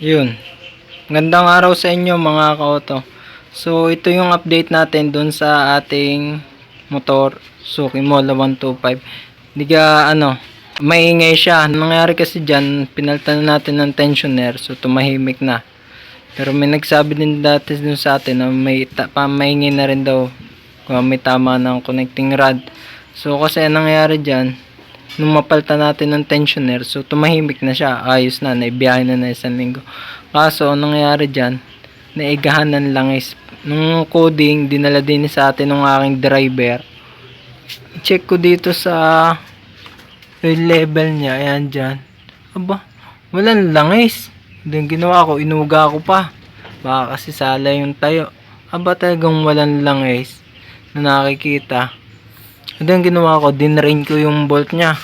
Yun. Gandang araw sa inyo mga ka-auto. So, ito yung update natin dun sa ating motor Suzuki Mola 125. Hindi ka, ano, maingay siya. Ang Nangyari kasi dyan, pinaltan na natin ng tensioner. So, tumahimik na. Pero may nagsabi din dati dun sa atin na may ta- pa, maingay na rin daw kung may tama ng connecting rod. So, kasi anong nangyari dyan, nung mapaltan natin ng tensioner, so tumahimik na siya, ayos na, naibiyahe na na isang linggo. Kaso, anong nangyari dyan, naigahan ng langis. Nung coding, dinala din sa atin ng aking driver. Check ko dito sa level niya, ayan dyan. Aba, walang langis. Then ginawa ko, inuga ko pa. Baka kasi sala yung tayo. Aba talagang walang langis na nakikita. And then ginawa ko, dinrain ko yung bolt niya.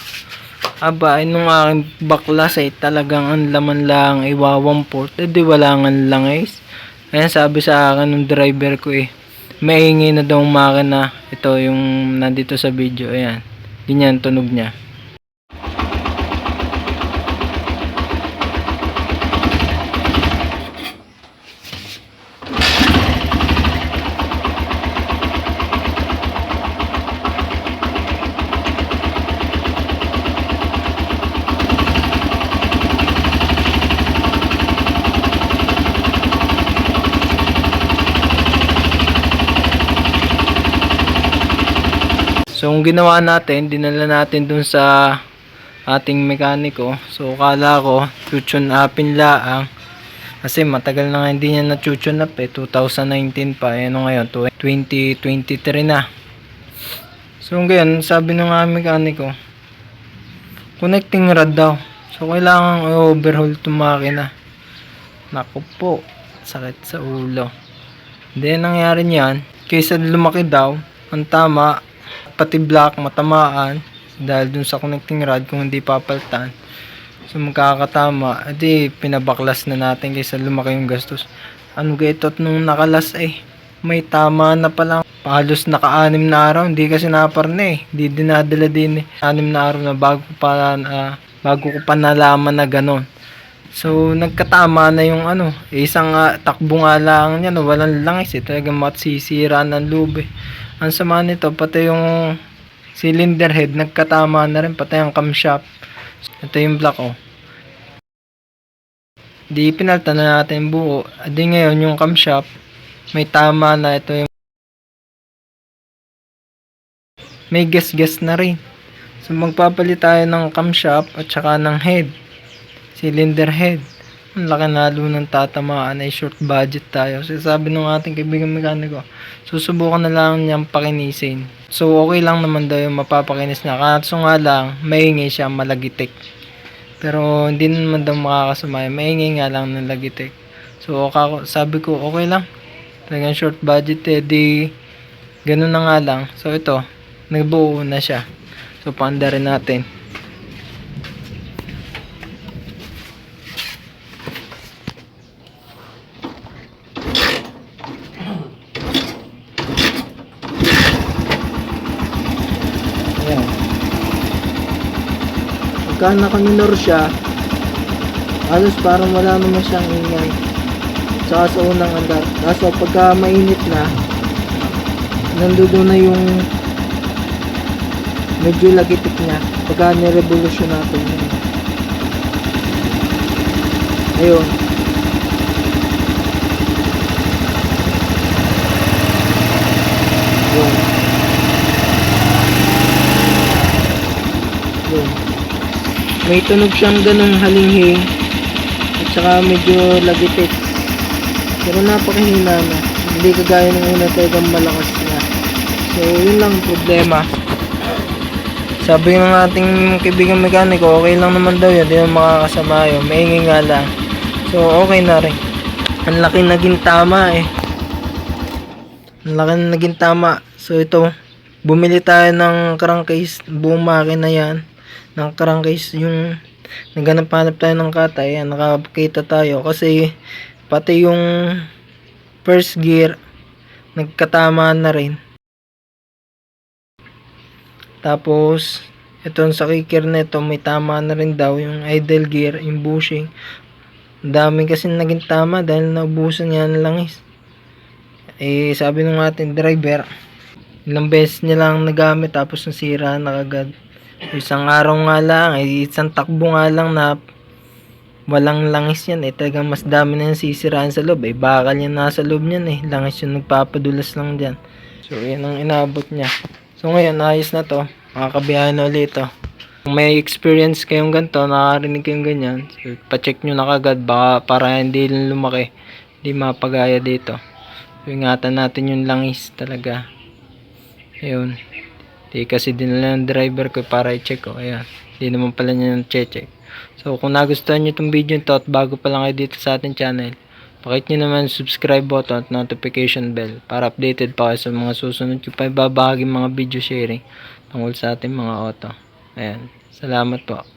Aba, ay nung aking baklas ay talagang ang laman lang ay wawang port. Eh di wala nga langis. Ayan sabi sa akin ng driver ko eh. Maingay na daw makina. Ito yung nandito sa video. Ayan. Ganyan tunog niya. So, ang ginawa natin, dinala natin dun sa ating mekaniko. So, kala ko, chuchun upin laang. Kasi matagal na nga hindi niya na-chuchun up eh. 2019 pa. Eh, ano ngayon? 2023 na. So, ngayon, sabi ng nga mekaniko, connecting rod daw. So, kailangan i-overhaul itong makina. Naku po, sakit sa ulo. Then, nangyari niyan, kaysa lumaki daw, ang tama, pati black matamaan. Dahil dun sa connecting rod kung hindi papaltan. So magkakatama edi pinabaklas na natin kaysa lumaki yung gastos. Ano at nung nakalas eh may tama na palang. Halos naka-anim na araw hindi kasi naparna eh. Hindi dinadala din eh. Anim na araw na bago pa ah, bago ko pa nalaman na ganon. So, nagkatama na yung ano, eh, isang ah, takbo nga lang niya, no, walang langis eh, talagang matsisira ng lube. Ang sama nito, pati yung cylinder head, nagkatama na rin, pati yung camshaft. Ito yung block, oh. Di pinalta na natin buo. Di ngayon, yung camshaft, may tama na ito yung may gas-gas na rin. So, magpapalit tayo ng camshaft at saka ng head cylinder head. Ang laki na ng tatamaan ay short budget tayo. So, sabi ng ating kaibigan mekaniko, susubukan na lang niyang pakinisin. So, okay lang naman daw yung mapapakinis na. Kaso nga lang, maingay siya malagitik. Pero, hindi naman daw makakasumay. Maingay nga lang ng lagitik. So, sabi ko, okay lang. Talagang short budget eh. Di, ganun na nga lang. So, ito, nagbuo na siya. So, paanda rin natin. Ayan. Pagka nakaminor siya, halos parang wala naman siyang ingay. Tsaka sa unang andar. Kaso pagka mainit na, nandoon na yung medyo lagitik niya. Pagka nirevolusyon natin yun. Ayun. Yun. Yun. May tunog siyang ganong halinghing at saka medyo lagitik. Pero napakahina na. Hindi kagaya ng una talagang malakas na. So, yun lang ang problema. Sabi ng ating kaibigan mekaniko, okay lang naman daw yun. Di naman makakasama yun. Maingay nga lang. So, okay na rin. Ang laki naging tama eh. Ang laki na naging tama. So, ito. Bumili tayo ng crankcase. Buong makina yan. Ng crankcase. Yung naghanap-hanap tayo ng katay. Nakakita tayo. Kasi pati yung first gear nagkatamaan na rin. Tapos, ito sa kicker nito, may tama na rin daw yung idle gear, yung bushing. Dami kasi naging tama dahil naubusan ng langis. Eh, sabi ng ating driver, ilang beses niya lang nagamit tapos nasira na kagad. Isang araw nga lang, isang takbo nga lang na walang langis yan eh. Talagang mas dami na yung sisiraan sa loob. Eh, bakal yan nasa loob niyan eh. Langis yung nagpapadulas lang dyan. So, yan ang inabot niya. So, ngayon, ayos na to. Makakabiyahe na ulit to. Kung may experience kayong ganito, nakarinig kayong ganyan, so, pacheck nyo na kagad baka para hindi lumaki. Hindi mapagaya dito. So, ingatan natin yung langis talaga. Ayun. Di kasi dinala ng driver ko para i-check ko. Ayan. Di naman pala niya yung check So, kung nagustuhan nyo itong video to at bago pa lang kayo dito sa ating channel, pakit nyo naman subscribe button at notification bell para updated pa kayo sa mga susunod ko pa ibabahagi mga video sharing tungkol sa ating mga auto. Ayan. Salamat po.